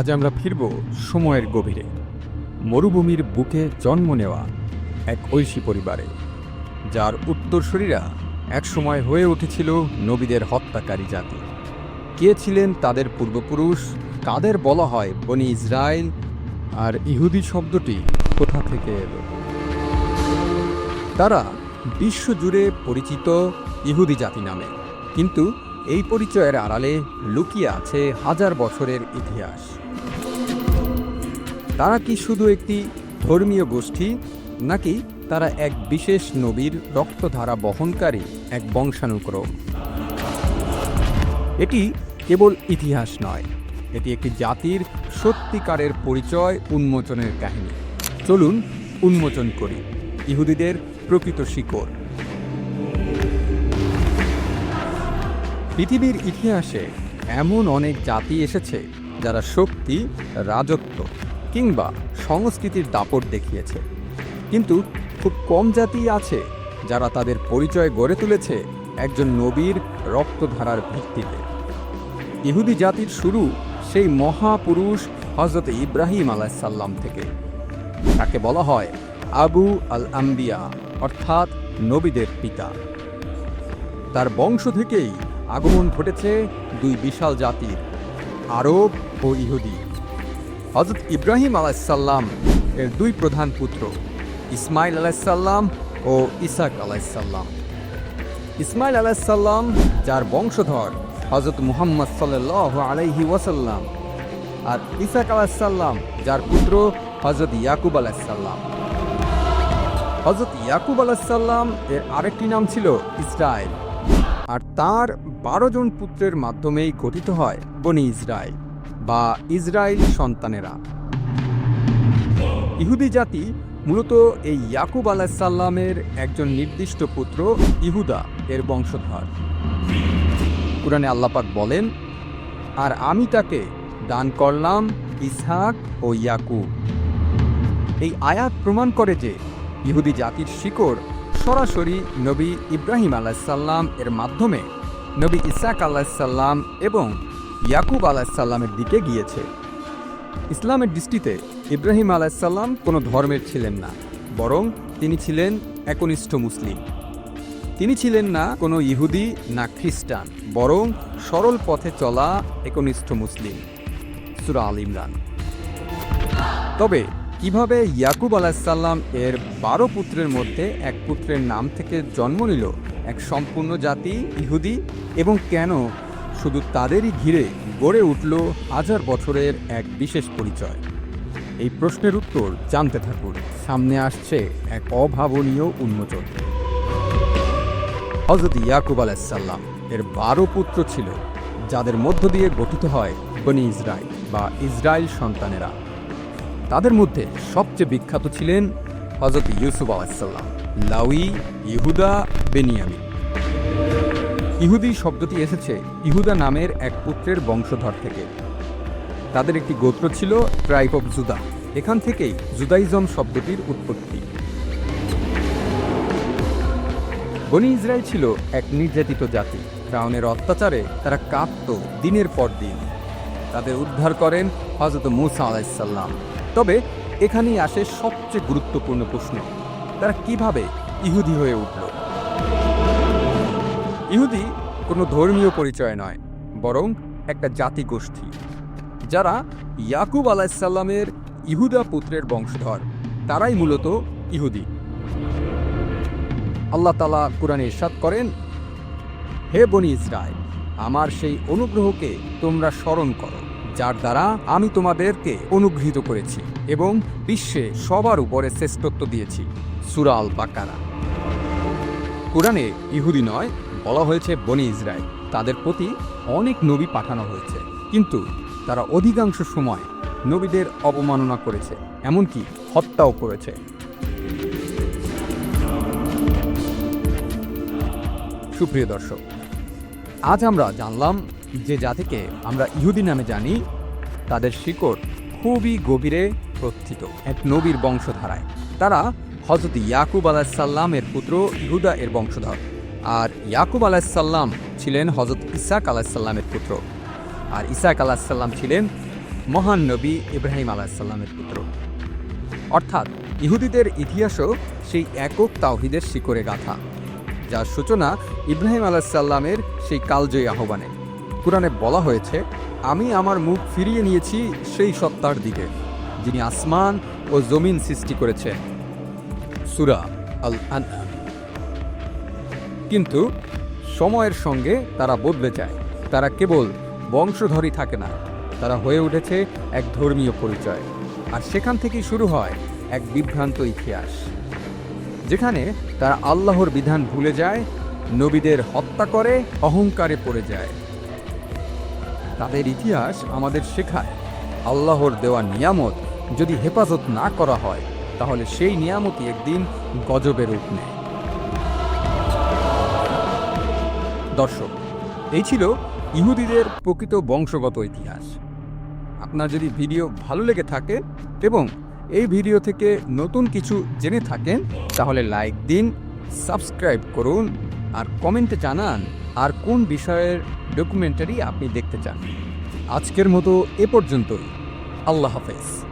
আজ আমরা ফিরব সময়ের গভীরে। মরুভূমির বুকে জন্ম নেওয়া এক ঐশী পরিবারে, যার উত্তরসূরিরা একসময় হয়ে উঠেছিল নবীদের হত্যাকারী জাতি। কে ছিলেন তাদের পূর্বপুরুষ, কাদের বলা হয় বনি ইসরায়েল, আর ইহুদি শব্দটি কোথা থেকে এলো? তারা বিশ্বজুড়ে পরিচিত ইহুদি জাতি নামে, কিন্তু এই পরিচয়ের আড়ালে লুকিয়ে আছে হাজার বছরের ইতিহাস। তারা কি শুধু একটি ধর্মীয় গোষ্ঠী, নাকি তারা এক বিশেষ নবীর রক্তধারা বহনকারী এক বংশানুক্রম? এটি কেবল ইতিহাস নয়, এটি একটি জাতির সত্যিকারের পরিচয় উন্মোচনের কাহিনী। চলুন উন্মোচন করি, ইহুদিদের প্রকৃত শিকড়। পৃথিবীর ইতিহাসে এমন অনেক জাতি এসেছে যারা শক্তি, রাজত্ব কিংবা সংস্কৃতির দাপট দেখিয়েছে। কিন্তু খুব কম জাতি আছে যারা তাদের পরিচয় গড়ে তুলেছে একজন নবীর রক্তধারার ভিত্তিতে। ইহুদি জাতির শুরু সেই মহাপুরুষ হজরত ইব্রাহিম আলাইসাল্লাম থেকে। তাকে বলা হয় আবু আল আম্বিয়া অর্থাৎ নবীদের পিতা। তার বংশ থেকেই আগমন ঘটেছে দুই বিশাল জাতির, আরব ও ইহুদি। হজরত ইব্রাহিম আলাইসাল্লাম এর দুই প্রধান পুত্র ইসমাইল আলাইসাল্লাম ও ইসাক আলাইসাল্লাম ইসমাইল আলাইসাল্লাম যার বংশধর হজরত মুহাম্মদ সাল্লাহ আলাইহি ওয়াসাল্লাম আর ইসাক আলাইসাল্লাম যার পুত্র হজরত ইয়াকুব আলাইসাল্লাম হজরত ইয়াকুব আলাইসাল্লাম এর আরেকটি নাম ছিল ইসরায়েল আর তার বারো জন পুত্রের মাধ্যমেই গঠিত হয় বনি ইসরায়েল বা ইসরায়েল সন্তানেরা। ইহুদি জাতি মূলত এই ইয়াকুব আলাহিসাল্লামের একজন নির্দিষ্ট পুত্র ইহুদা, এর বংশধর। কুরআনে আল্লাপাক বলেন, আর আমি তাকে দান করলাম ইসহাক ও ইয়াকুব। এই আয়াত প্রমাণ করে যে ইহুদি জাতির শিকড় সরাসরি নবী ইব্রাহিম আলাহিসাল্লাম এর মাধ্যমে নবী ইসাক আলাহিসাল্লাম এবং ইয়াকুব আলাহিসাল্লামের দিকে গিয়েছে। ইসলামের দৃষ্টিতে ইব্রাহিম আলাহিসাল্লাম কোনো ধর্মের ছিলেন না, বরং তিনি ছিলেন একনিষ্ঠ মুসলিম। তিনি ছিলেন না কোনো ইহুদি, না খ্রিস্টান, বরং সরল পথে চলা একনিষ্ঠ মুসলিম। সুরা আল ইমরান। তবে কীভাবে ইয়াকুব আলাহিসাল্লাম এর বারো পুত্রের মধ্যে এক পুত্রের নাম থেকে জন্ম নিল এক সম্পূর্ণ জাতি, ইহুদি, এবং কেন শুধু তাদেরই ঘিরে গড়ে উঠল হাজার বছরের এক বিশেষ পরিচয়। এই প্রশ্নের উত্তর জানতে থাকুন। সামনে আসছে এক অভাবনীয় উন্মোচন। হজরত ইয়াকুব আলাহিসাল্লাম এর বারো পুত্র ছিল, যাদের মধ্য দিয়ে গঠিত হয় বনি ইসরায়েল বা ইসরায়েল সন্তানেরা। তাদের মধ্যে সবচেয়ে বিখ্যাত ছিলেন হজরত ইউসুফ আলাহিসাল্লাম লাউই, ইহুদা, বেনিয়ামিন। ইহুদি শব্দটি এসেছে ইহুদা নামের এক পুত্রের বংশধর থেকে। তাদের একটি গোত্র ছিল ট্রাইব অফ জুদা। এখান থেকেই জুদাইজম শব্দটির উৎপত্তি। বনি ইসরায়েল ছিল এক নির্যাতিত জাতি। ফ্রাউনের অত্যাচারে তারা কাঁপত দিনের পর দিন। তাদের উদ্ধার করেন হজরত মুসা আলাইসাল্লাম তবে এখানেই আসে সবচেয়ে গুরুত্বপূর্ণ প্রশ্ন, তারা কীভাবে ইহুদি হয়ে উঠল? ইহুদি কোনো ধর্মীয় পরিচয় নয়, বরং একটা জাতি গোষ্ঠী, যারা ইয়াকুব আলাইসাল্লামের ইহুদা পুত্রের বংশধর। তারাই মূলত ইহুদি। আল্লাহ তালা কোরআনে ইরশাদ করেন, হে বনি ইসরায়েল আমার সেই অনুগ্রহকে তোমরা স্মরণ করো, যার দ্বারা আমি তোমাদেরকে অনুগৃহীত করেছি এবং বিশ্বে সবার উপরে শ্রেষ্ঠত্ব দিয়েছি। সুরাল বাকারা কোরআনে ইহুদি নয় বলা হয়েছে বনি ইসরায়েল। তাদের প্রতি অনেক নবী পাঠানো হয়েছে, কিন্তু তারা অধিকাংশ সময় নবীদের অবমাননা করেছে, এমনকি হত্যাও করেছে। সুপ্রিয় দর্শক, আজ আমরা জানলাম যে জাতিকে আমরা ইহুদি নামে জানি, তাদের শিকড় খুবই গভীরে প্রস্থিত এক নবীর বংশধারায়। তারা হজরত ইয়াকুব আলাহ আলাহিসাল্লামের পুত্র ইহুদা এর বংশধর। আর ইয়াকুব আলাহিসাল্লাম ছিলেন হজরত ইসাক আলাহিসাল্লামের পুত্র। আর ইসাক আলাহিসাল্লাম ছিলেন মহান নবী ইব্রাহিম আলাহিসাল্লামের পুত্র। অর্থাৎ ইহুদিদের ইতিহাসও সেই একক তাওহিদের শিকরে গাথা, যার সূচনা ইব্রাহিম আলাহিসাল্লামের সেই কালজয়ী আহ্বানে। কোরআনে বলা হয়েছে, আমি আমার মুখ ফিরিয়ে নিয়েছি সেই সত্তার দিকে, যিনি আসমান ও জমিন সৃষ্টি করেছেন। সুরা আল আনআম কিন্তু সময়ের সঙ্গে তারা বদলে যায়। তারা কেবল বংশধরই থাকে না। তারা হয়ে উঠেছে এক ধর্মীয় পরিচয়। আর সেখান থেকেই শুরু হয় এক বিভ্রান্ত ইতিহাস। যেখানে তারা আল্লাহর বিধান ভুলে যায়, নবীদের হত্যা করে, অহংকারে পড়ে যায়। তাদের ইতিহাস আমাদের শেখায়, আল্লাহর দেওয়া নিয়ামত যদি হেফাজত না করা হয়, তাহলে সেই নিয়ামতই একদিন গজবের রূপ নেয়। দর্শক, এই ছিল ইহুদিদের প্রকৃত বংশগত ইতিহাস। আপনার যদি ভিডিও ভালো লেগে থাকে এবং এই ভিডিও থেকে নতুন কিছু জেনে থাকেন, তাহলে লাইক দিন, সাবস্ক্রাইব করুন, আর কমেন্টে জানান আর কোন বিষয়ের ডকুমেন্টারি আপনি দেখতে চান। আজকের মতো এ পর্যন্তই। আল্লাহ হাফেজ।